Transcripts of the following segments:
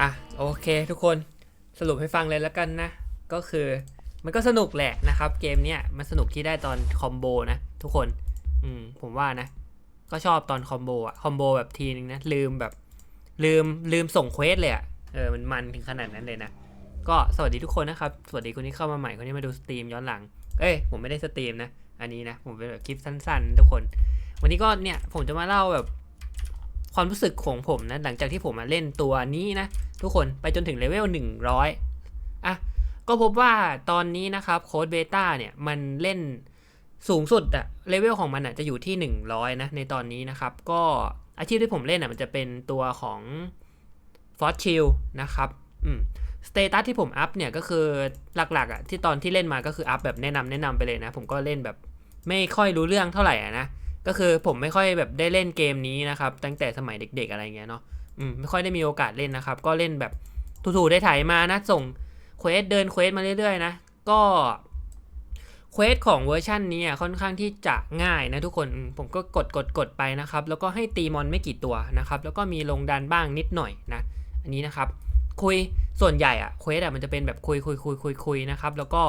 อะโอเคทุกคนสรุปให้ฟังเลยแล้วกันนะ ก็คือมันก็สนุกแหละนะครับ เกมเนี้ยมันสนุกที่ได้ตอนคอมโบนะ ทุกคนอืมผมว่านะ ก็ชอบตอนคอมโบอะคอมโบแบบทีนึงนะลืมแบบ ลืมลืมส่งเควสเลยอะเออมันมันถึงขนาดนั้นเลยนะ ก็สวัสดีทุกคนนะครับ สวัสดีคนที่เข้ามาใหม่คนที่มาดูสตรีมย้อนหลัง เอ้ยผมไม่ได้สตรีมนะ อันนี้นะ ผมเป็นแบบคลิปสั้น ๆ ทุกคน วันนี้ก็เนี่ยผมจะมาเล่าแบบ ความรู้สึกของผมนะหลังจากที่ผมมาเล่นตัวนี้นะ ทุกคนไปจนถึงเลเวล100อะก็พบว่าตอนนี้นะครับโค้ดเบต้าเนี่ยมันเล่นสูงสุดอะเลเวลของมันอะจะอยู่ที่ 100 นะ ในตอนนี้นะครับ ก็อาชีพที่ผมเล่นอะมันจะเป็นตัวของฟอสชิลนะครับอืมสเตตัสที่ผมอัพเนี่ยก็คือหลักๆอะที่ตอนที่เล่นมาก็คืออัพแบบแนะนำแนะนำไปเลยนะ ผมก็เล่นแบบไม่ค่อยรู้เรื่องเท่าไหร่อะนะ ก็คือผมไม่ค่อยแบบได้เล่นเกมนี้นะครับ ตั้งแต่สมัยเด็ก ๆ อะไรเงี้ยเนาะอืมไม่ค่อยได้มีโอกาสเล่นนะครับ ก็เล่นแบบถูๆได้ถ่ายมานะ ส่งเควสเดินเควสมาเรื่อยๆ นะ ก็เควสของเวอร์ชันนี้อะค่อนข้างที่จะง่ายนะทุกคนผมก็กดกดกดไปนะครับ แล้วก็ให้ตีมอนไม่กี่ตัวนะครับ แล้วก็มีลงดันบ้างนิดหน่อยนะ อันนี้นะครับ คุยส่วนใหญ่อะเควสอะมันจะเป็นแบบคุยคุยคุยคุยคุยนะครับ แล้วก็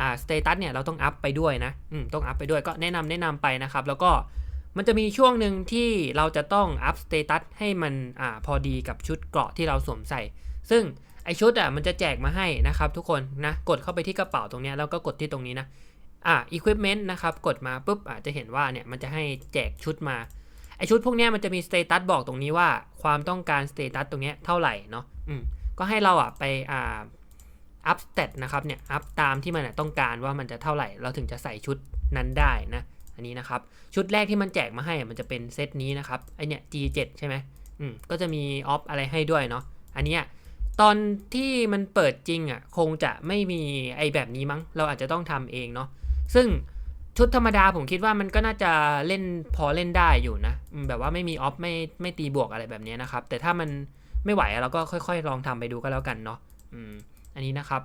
อ่าสเตตัสเนี่ยเราต้องอัพไปด้วยนะอืมต้องอัพไปด้วยก็แนะนำแนะนำไปนะครับ แล้วก็มันจะมีช่วงหนึ่งที่เราจะต้องอัพสเตตัสให้มันอ่าพอดีกับชุดเกราะที่เราสวมใส่ ซึ่งไอชุดอะมันจะแจกมาให้นะครับทุกคนนะกดเข้าไปที่กระเป๋าตรงนี้แล้วก็กดที่ตรงนี้นะอ่า equipment นะครับกดมาปุ๊บอาจจะเห็นว่าเนี่ยมันจะให้แจกชุดมาไอชุดพวกนี้มันจะมีสเตตัสบอกตรงนี้ว่าความต้องการสเตตัสตรงเนี้ยเท่าไหร่เนาะอืมก็ให้เราอะไปอ่า อัพสเตตนะครับเนี่ยอัพตามที่มันต้องการว่ามันจะเท่าไหร่ เราถึงจะใส่ชุดนั้นได้นะอันนี้นะครับชุดแรกที่มันแจกมาให้มันจะเป็นเซตนี้นะครับไอเนี่ย G7 ใช่ไหมอืมก็จะมีออฟอะไรให้ด้วยเนาะอันเนี้ยตอนที่มันเปิดจริงอะคงจะไม่มีไอแบบนี้มั้ง เราอาจจะต้องทำเองเนาะซึ่งชุดธรรมดาผมคิดว่ามันก็น่าจะเล่นพอเล่นได้อยู่นะ แบบว่าไม่มีออฟไม่ไม่ตีบวกอะไรแบบนี้นะครับ แต่ถ้ามันไม่ไหวเราก็ค่อย ๆ ลองทำไปดูก็แล้วกันเนาะอืม อันนี้นะครับ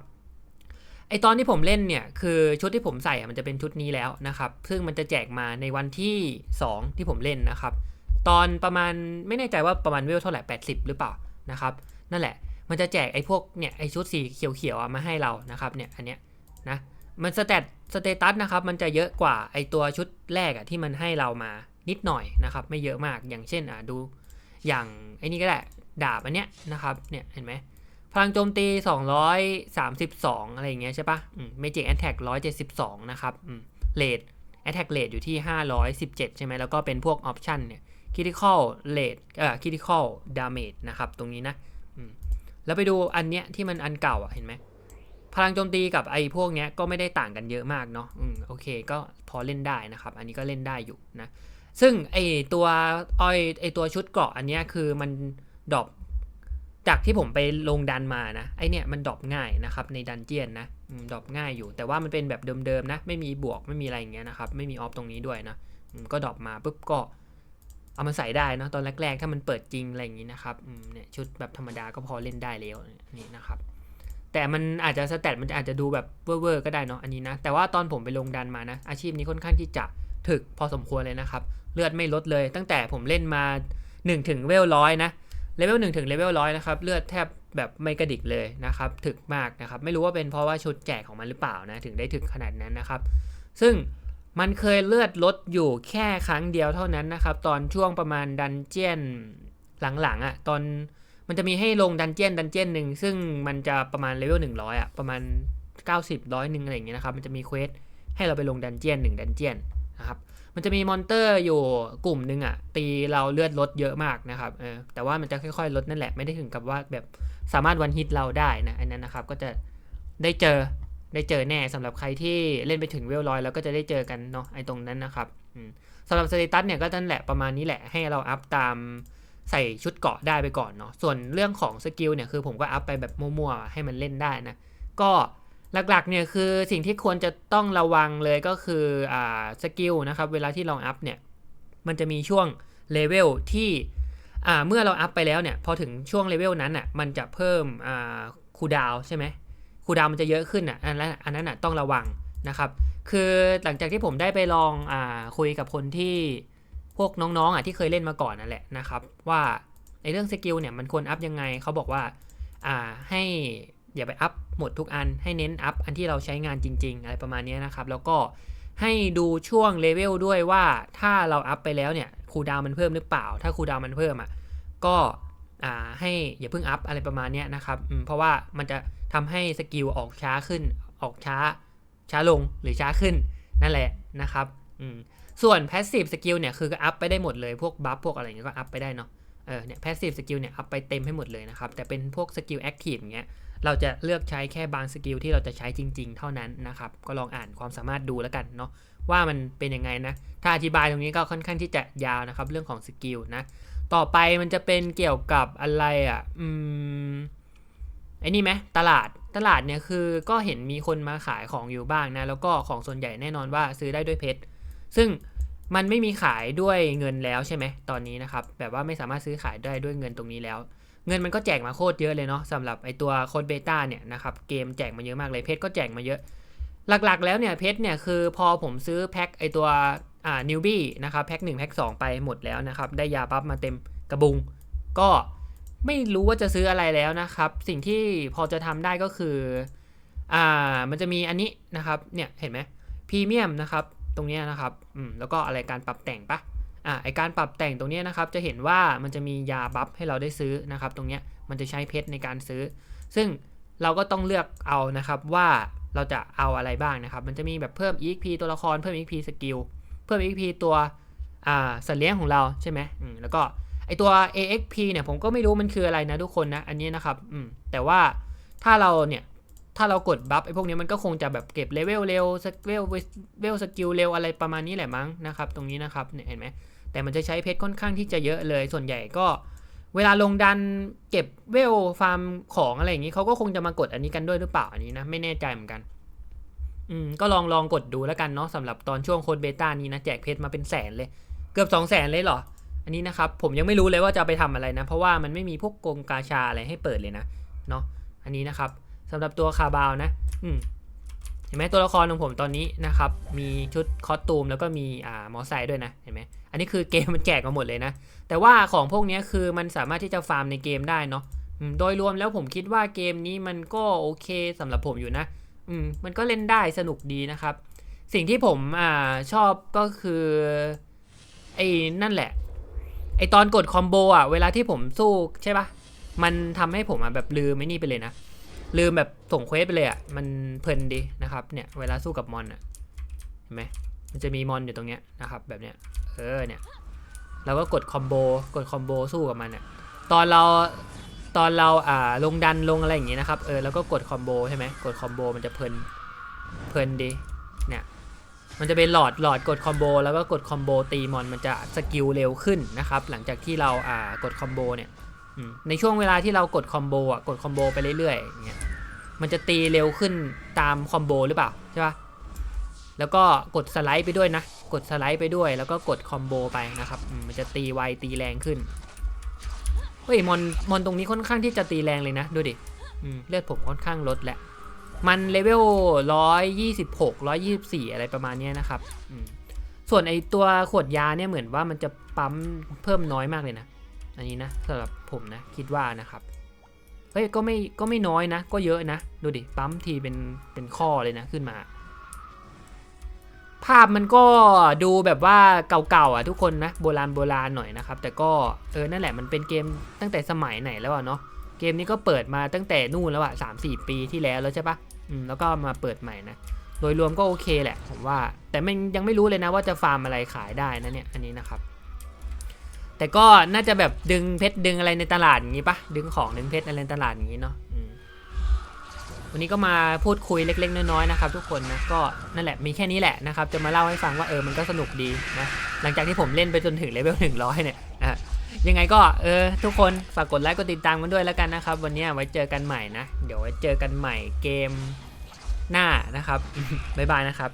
ไอตอนที่ผมเล่นเนี่ยคือชุดที่ผมใส่มันจะเป็นชุดนี้แล้วนะครับซึ่งมันจะแจกมาในวันที่ 2 ที่ผมเล่นนะครับตอนประมาณไม่แน่ใจว่าประมาณเวลเท่าไหร่ 80 หรือเปล่านะครับนั่นแหละมันจะแจกไอพวกเนี่ยไอชุดสีเขียวๆมาให้เรานะครับเนี่ยอันเนี้ยนะมันสเตตสเตตัสนะครับมันจะเยอะกว่าไอตัวชุดแรกอะที่มันให้เรามานิดหน่อยนะครับไม่เยอะมากอย่างเช่นอะดูอย่างไอนี่ก็ได้ดาบอันเนี้ยนะครับเนี่ยเห็นไหม พลังโจมตี 232 อะไรอย่างเงี้ยใช่ปะเมจิกแอนแท็ก172 นะครับเลดแอตแท็กเลดอยู่ที่ 517 ใช่ไหมแล้วก็เป็นพวกออปชันเนี่ยคิทิคอลเลดเอ่อคิทิคอลดาเมจนะครับ ตรงนี้นะแล้วไปดูอันเนี้ยที่มันอันเก่าอะเห็นไหมพลังโจมตีกับไอ้พวกเนี้ยก็ไม่ได้ต่างกันเยอะมากเนาะอืมโอเค ก็พอเล่นได้นะครับ อันนี้ก็เล่นได้อยู่นะ ซึ่งไอตัวอ้อยไอตัวชุดเกราะอันเนี้ยคือมันดรอป จากที่ผมไปลงดันมานะไอเนี่ยมันดรอปง่ายนะครับในดันเจียนนะดรอปง่ายอยู่ แต่ว่ามันเป็นแบบเดิมๆนะ ไม่มีบวกไม่มีอะไรอย่างเงี้ยนะครับไม่มีออฟตรงนี้ด้วยนะก็ดรอปมาปุ๊บก็เอามาใส่ได้นะตอนแรกๆ ถ้ามันเปิดจริงอะไรอย่างงี้นะครับเนี่ยชุดแบบธรรมดาก็พอเล่นได้แล้วนี่นะครับ แต่มันอาจจะสแตทมันอาจจะดูแบบเวอร์ๆก็ได้เนาะอันนี้นะ แต่ว่าตอนผมไปลงดันมานะ อาชีพนี้ค่อนข้างที่จะถึกพอสมควรเลยนะครับ เลือดไม่ลดเลย ตั้งแต่ผมเล่นมา1ถึงเวลร้อยนะ เลเวล1ถึงเลเวลร้อยนะครับเลือดแทบแบบไม่กระดิกเลยนะครับถึกมากนะครับไม่รู้ว่าเป็นเพราะว่าชุดแจกของมันหรือเปล่านะถึงได้ถึกขนาดนั้นนะครับ ซึ่งมันเคยเลือดลดอยู่แค่ครั้งเดียวเท่านั้นนะครับ ตอนช่วงประมาณดันเจียนหลังๆอะ่ะตอนมันจะมีให้ลงดันเจียนดันเจียนหนึ่งซึ่งมันจะประมาณเลเวล100อะประมาณ 90ร้อยหนึ่งอะไรอย่างเงี้ยนะครับมันจะมีเควสให้เราไปลงดันเจียนหนึ่งดันเจียนนะครับ มันจะมีมอนเตอร์อยู่กลุ่มหนึ่งอะตีเราเลือดลดเยอะมากนะครับเออแต่ว่ามันจะค่อยๆลดนั่นแหละไม่ได้ถึงกับว่าแบบสามารถวันฮิตเราได้นะอันนั้นนะครับก็จะได้เจอได้เจอแน่สำหรับใครที่เล่นไปถึงเวลร้อยแล้วก็จะได้เจอกันเนาะไอ้ตรงนั้นนะครับอืมสำหรับสเตตัสเนี่ยก็นั่นแหละประมาณนี้แหละให้เราอัพตามใส่ชุดเกาะได้ไปก่อนเนาะส่วนเรื่องของสกิลเนี่ยคือผมก็อัพไปแบบมั่วๆให้มันเล่นได้นะก็ หลักๆเนี่ยคือสิ่งที่ควรจะต้องระวังเลยก็คืออ่าสกิลนะครับเวลาที่เราอัพเนี่ยมันจะมีช่วงเลเวลที่อ่าเมื่อเราอัพไปแล้วเนี่ยพอถึงช่วงเลเวลนั้นอะมันจะเพิ่มอ่าคูดาวใช่ไหมคูดาวมันจะเยอะขึ้นอะอันนั้นอันนั้นอะต้องระวังนะครับ คือหลังจากที่ผมได้ไปลองอ่าคุยกับคนที่พวกน้องๆอะที่เคยเล่นมาก่อนนั่นแหละนะครับ ว่าไอ้เรื่องสกิลเนี่ยมันควรอัพยังไงเขาบอกว่าอ่าให้ อย่าไปอัพหมดทุกอัน ให้เน้นอัพอันที่เราใช้งานจริง ๆ อะไรประมาณนี้นะครับ แล้วก็ให้ดูช่วงเลเวลด้วยว่าถ้าเราอัพไปแล้วเนี่ยคูลดาวน์มันเพิ่มหรือเปล่า ถ้าคูลดาวน์มันเพิ่มอะก็ให้อย่าเพิ่งอัพอะไรประมาณนี้นะครับเพราะว่ามันจะทำให้สกิลออกช้าขึ้น ออกช้า ช้าลงหรือช้าขึ้นนั่นแหละนะครับส่วน passive skill เนี่ยคือก็อัพไปได้หมดเลยพวกบัฟพวกอะไรเงี้ยก็อัพไปได้เนาะเออเนี่ย passive skill เนี่ยอัพไปเต็มให้หมดเลยนะครับแต่เป็นพวกสกิล active อย่างเงี้ย เราจะเลือกใช้แค่บางสกิลที่เราจะใช้จริง ๆ เท่านั้นนะครับ ก็ลองอ่านความสามารถดูแล้วกันเนาะว่ามันเป็นยังไงนะ ถ้าอธิบายตรงนี้ก็ค่อนข้างที่จะยาวนะครับ เรื่องของสกิลนะ ต่อไปมันจะเป็นเกี่ยวกับอะไรอะ อืมไอ้นี่ไหมตลาดตลาดเนี่ยคือก็เห็นมีคนมาขายของอยู่บ้างนะ แล้วก็ของส่วนใหญ่แน่นอนว่าซื้อได้ด้วยเพชรซึ่งมันไม่มีขายด้วยเงินแล้วใช่ไหมตอนนี้นะครับ แบบว่าไม่สามารถซื้อขายได้ด้วยเงินตรงนี้แล้ว เงินมันก็แจกมาโคตรเยอะเลยเนาะสำหรับไอตัวโค้ดเบต้าเนี่ยนะครับเกมแจกมาเยอะมากเลยเพชรก็แจกมาเยอะ หลักๆ แล้วเนี่ยเพชรเนี่ยคือพอผมซื้อแพ็คไอตัวอ่านิวบี้นะครับแพ็คหนึ่งแพ็คสองไปหมดแล้วนะครับได้ยาปั๊บมาเต็มกระบุง ก็ไม่รู้ว่าจะซื้ออะไรแล้วนะครับ สิ่งที่พอจะทำได้ก็คืออ่ามันจะมีอันนี้นะครับเนี่ยเห็นไหมพรีเมียมนะครับตรงเนี้ยนะครับอืมแล้วก็อะไรการปรับแต่งปะ อ่าไอการปรับแต่งตรงเนี้ยนะครับจะเห็นว่ามันจะมียาบัฟให้เราได้ซื้อนะครับตรงเนี้ยมันจะใช้เพชรในการซื้อ ซึ่งเราก็ต้องเลือกเอานะครับว่าเราจะเอาอะไรบ้างนะครับ มันจะมีแบบเพิ่ม EXP ตัวละครเพิ่ม EXP สกิลเพิ่ม EXP ตัวอ่าสัตว์เลี้ยงของเราใช่ไหมอืมแล้วก็ไอตัว AXP เนี่ยผมก็ไม่รู้มันคืออะไรนะทุกคนนะอันนี้นะครับอืมแต่ว่าถ้าเราเนี่ย ถ้าเรากดบัฟไอ้พวกนี้มันก็คงจะแบบเก็บเลเวลเร็วสเวลเวลสกิลเร็วอะไรประมาณนี้แหละมั้งนะครับ ตรงนี้นะครับเนี่ยเห็นไหมแต่มันจะใช้เพชรค่อนข้างที่จะเยอะเลย ส่วนใหญ่ก็เวลาลงดันเก็บเวลฟาร์มของอะไรอย่างนี้เขาก็คงจะมากดอันนี้กันด้วยหรือเปล่าอันนี้นะไม่แน่ใจเหมือนกันอืมก็ลองลองกดดูแล้วกันเนาะสำหรับตอนช่วงโค้ดเบต้านี้นะแจกเพชรมาเป็นแสนเลย เกือบ2 0 0แสนเลยเหรอ อันนี้นะครับผมยังไม่รู้เลยว่าจะไปทำอะไรนะ เพราะว่ามันไม่มีพวกกงกาชาอะไรให้เปิดเลยนะเนาะอันนี้นะครับ สำหรับตัวคาบาวนะ อืมเห็นไหมตัวละครของผมตอนนี้นะครับ มีชุดคอสตูมแล้วก็มีอ่ามอไซค์ด้วยนะเห็นไหมอันนี้คือเกมมันแจกมาหมดเลยนะ แต่ว่าของพวกนี้คือมันสามารถที่จะฟาร์มในเกมได้เนาะอืมโดยรวมแล้วผมคิดว่าเกมนี้มันก็โอเคสำหรับผมอยู่นะ อืมมันก็เล่นได้สนุกดีนะครับ สิ่งที่ผมอ่าชอบก็คือไอ้นั่นแหละ ไอตอนกดคอมโบอะเวลาที่ผมสู้ใช่ปะมันทำให้ผมอะแบบลืมไม่นี่ไปเลยนะ ลืมแบบส่งเควสไปเลยอะ มันเพลินดีนะครับ เนี่ย เวลาสู้กับมอนอะ เห็นไหมมันจะมีมอนอยู่ตรงเนี้ยนะครับ แบบเนี้ย เออ เนี่ย เราก็กดคอมโบ กดคอมโบสู้กับมันอะ ตอนเราตอนเราอ่าลงดันลงอะไรอย่างงี้นะครับ เออ แล้วก็กดคอมโบใช่ไหมกดคอมโบมันจะเพลิน เพลินดี เนี่ย มันจะเป็นหลอดหลอดกดคอมโบแล้วก็กดคอมโบตีมอนมันจะสกิลเร็วขึ้นนะครับ หลังจากที่เราอ่ากดคอมโบเนี่ย ในช่วงเวลาที่เรากดคอมโบอะกดคอมโบไปเรื่อยๆอย่างเงี้ยมันจะตีเร็วขึ้นตามคอมโบหรือเปล่าใช่ปะแล้วก็กดสไลด์ไปด้วยนะ กดสไลด์ไปด้วย แล้วก็กดคอมโบไปนะครับอืมมันจะตีไวตีแรงขึ้นเฮ้ยมอนมอนตรงนี้ค่อนข้างที่จะตีแรงเลยนะดูดิอืมเลือดผมค่อนข้างลดแหละ มันเลเวลร้อยยี่สิบหกร้อยยี่สิบสี่อะไรประมาณเนี้ยนะครับอืมส่วนไอตัวขวดยาเนี่ยเหมือนว่ามันจะปั๊มเพิ่มน้อยมากเลยนะ อันนี้นะสำหรับผมนะคิดว่านะครับเฮ้ยก็ไม่ก็ไม่น้อยนะ ก็เยอะนะ ดูดิปั๊มทีเป็นเป็นข้อเลยนะขึ้นมา ภาพมันก็ดูแบบว่าเก่าๆอะทุกคนนะโบราณโบราณหน่อยนะครับ แต่ก็เออนั่นแหละมันเป็นเกมตั้งแต่สมัยไหนแล้วอะเนาะเกมนี้ก็เปิดมาตั้งแต่นู่นแล้วอะสามสี่ปีที่แล้วแล้วใช่ปะอืมแล้วก็มาเปิดใหม่นะโดยรวมก็โอเคแหละผมว่า แต่มันยังไม่รู้เลยนะว่าจะฟาร์มอะไรขายได้นะเนี่ยอันนี้นะครับ แต่ก็น่าจะแบบดึงเพชรดึงอะไรในตลาดอย่างนี้ปะดึงของดึงเพชรอะไรในตลาดอย่างนี้เนาะวันนี้ก็มาพูดคุยเล็ก ๆ น้อยๆนะครับ ทุกคนนะก็นั่นแหละมีแค่นี้แหละนะครับ จะมาเล่าให้ฟังว่าเออมันก็สนุกดีนะหลังจากที่ผมเล่นไปจนถึงเลเวลหนึ่งร้อยเนี่ยอะยังไงก็เออทุกคนฝากกดไลค์กดติดตามกันด้วยแล้วกันนะครับ วันนี้ไว้เจอกันใหม่นะ เดี๋ยวไว้เจอกันใหม่เกมหน้านะครับบ๊ายบายนะครับ